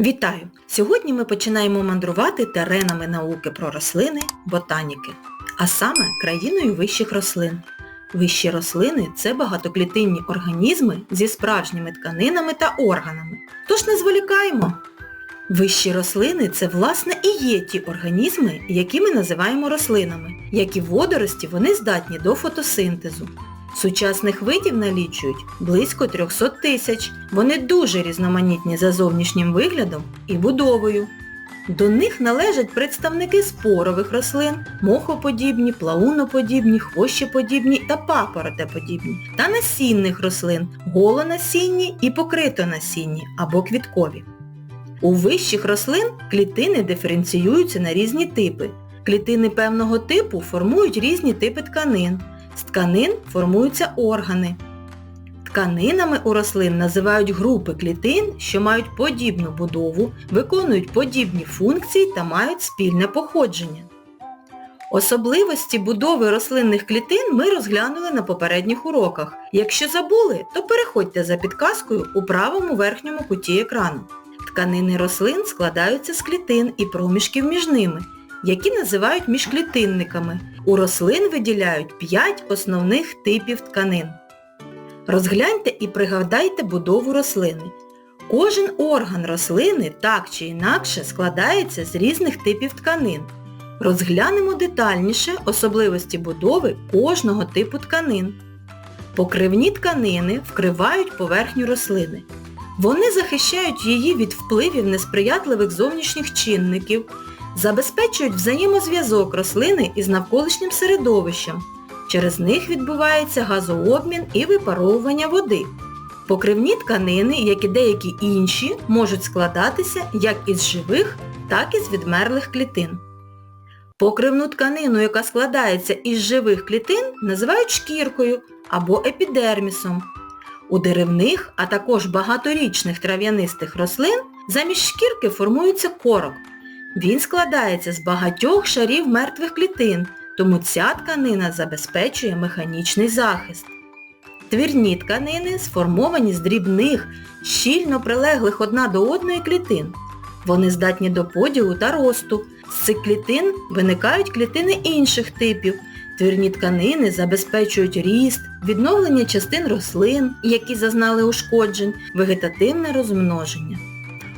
Вітаю! Сьогодні ми починаємо мандрувати теренами науки про рослини, ботаніки, а саме країною вищих рослин. Вищі рослини – це багатоклітинні організми зі справжніми тканинами та органами. Тож не зволікаємо! Вищі рослини – це власне і є ті організми, які ми називаємо рослинами. Як і водорості, вони здатні до фотосинтезу. Сучасних видів налічують близько 300 тисяч. Вони дуже різноманітні за зовнішнім виглядом і будовою. До них належать представники спорових рослин, мохоподібні, плауноподібні, хвощеподібні та папоротеподібні, та насінних рослин, голонасінні і покритонасінні або квіткові. У вищих рослин клітини диференціюються на різні типи. Клітини певного типу формують різні типи тканин. З тканин формуються органи. Тканинами у рослин називають групи клітин, що мають подібну будову, виконують подібні функції та мають спільне походження. Особливості будови рослинних клітин ми розглянули на попередніх уроках. Якщо забули, то переходьте за підказкою у правому верхньому куті екрану. Тканини рослин складаються з клітин і проміжків між ними, які називають міжклітинниками. У рослин виділяють 5 основних типів тканин. Розгляньте і пригадайте будову рослини. Кожен орган рослини так чи інакше складається з різних типів тканин. Розглянемо детальніше особливості будови кожного типу тканин. Покривні тканини вкривають поверхню рослини. Вони захищають її від впливів несприятливих зовнішніх чинників, забезпечують взаємозв'язок рослини із навколишнім середовищем. Через них відбувається газообмін і випаровування води. Покривні тканини, як і деякі інші, можуть складатися як із живих, так і з відмерлих клітин. Покривну тканину, яка складається із живих клітин, називають шкіркою або епідермісом. У деревних, а також багаторічних трав'янистих рослин замість шкірки формується корок. Він складається з багатьох шарів мертвих клітин, тому ця тканина забезпечує механічний захист. Твірні тканини сформовані з дрібних, щільно прилеглих одна до одної клітин. Вони здатні до поділу та росту. З цих клітин виникають клітини інших типів. Твірні тканини забезпечують ріст, відновлення частин рослин, які зазнали ушкоджень, вегетативне розмноження.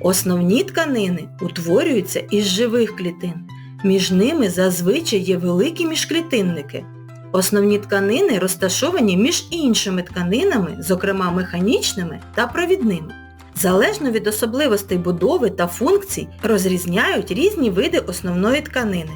Основні тканини утворюються із живих клітин. Між ними зазвичай є великі міжклітинники. Основні тканини розташовані між іншими тканинами, зокрема механічними та провідними. Залежно від особливостей будови та функцій розрізняють різні види основної тканини.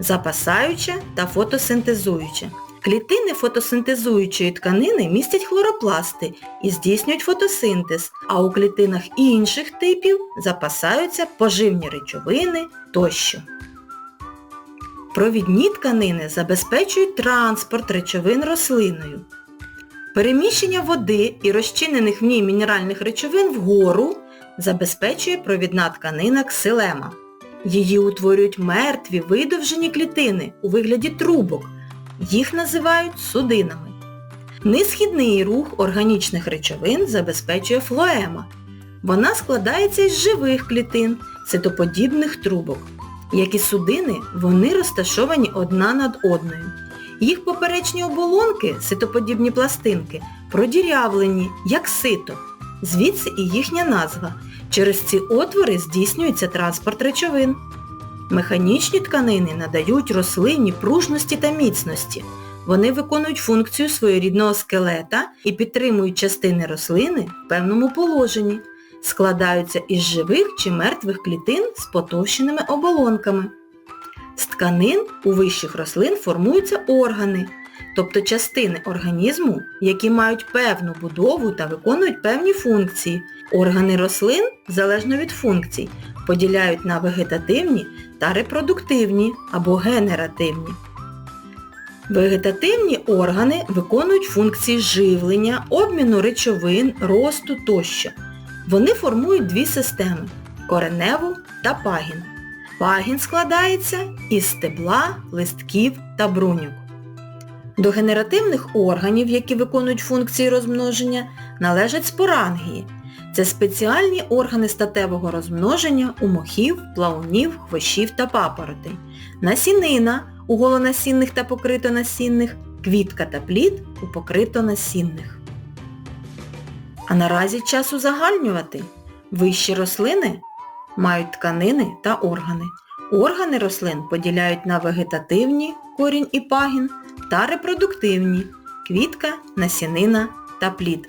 Запасаюча та фотосинтезуюча. Клітини фотосинтезуючої тканини містять хлоропласти і здійснюють фотосинтез, а у клітинах інших типів запасаються поживні речовини тощо. Провідні тканини забезпечують транспорт речовин рослиною. Переміщення води і розчинених в ній мінеральних речовин вгору забезпечує провідна тканина ксилема. Її утворюють мертві видовжені клітини у вигляді трубок. Їх називають судинами. Несхідний рух органічних речовин забезпечує флоема. Вона складається із живих клітин, цитоподібних трубок. Як і судини, вони розташовані одна над одною. Їх поперечні оболонки, ситоподібні пластинки, продірявлені, як сито. Звідси і їхня назва. Через ці отвори здійснюється транспорт речовин. Механічні тканини надають рослині пружності та міцності. Вони виконують функцію своєрідного скелета і підтримують частини рослини в певному положенні. Складаються із живих чи мертвих клітин з потовщеними оболонками. З тканин у вищих рослин формуються органи, тобто частини організму, які мають певну будову та виконують певні функції. Органи рослин, залежно від функцій, поділяють на вегетативні та репродуктивні або генеративні. Вегетативні органи виконують функції живлення, обміну речовин, росту тощо. Вони формують дві системи кореневу та пагін. Пагін складається із стебла, листків та бруньок. До генеративних органів, які виконують функції розмноження, належать спорангії. Це спеціальні органи статевого розмноження у мохів, плавунів, хвощів та папоротей. Насінина у голонасінних та покритонасінних, квітка та плід у покритонасінних. А наразі час узагальнювати. Вищі рослини мають тканини та органи. Органи рослин поділяють на вегетативні корінь і пагін та репродуктивні квітка, насінина та плід.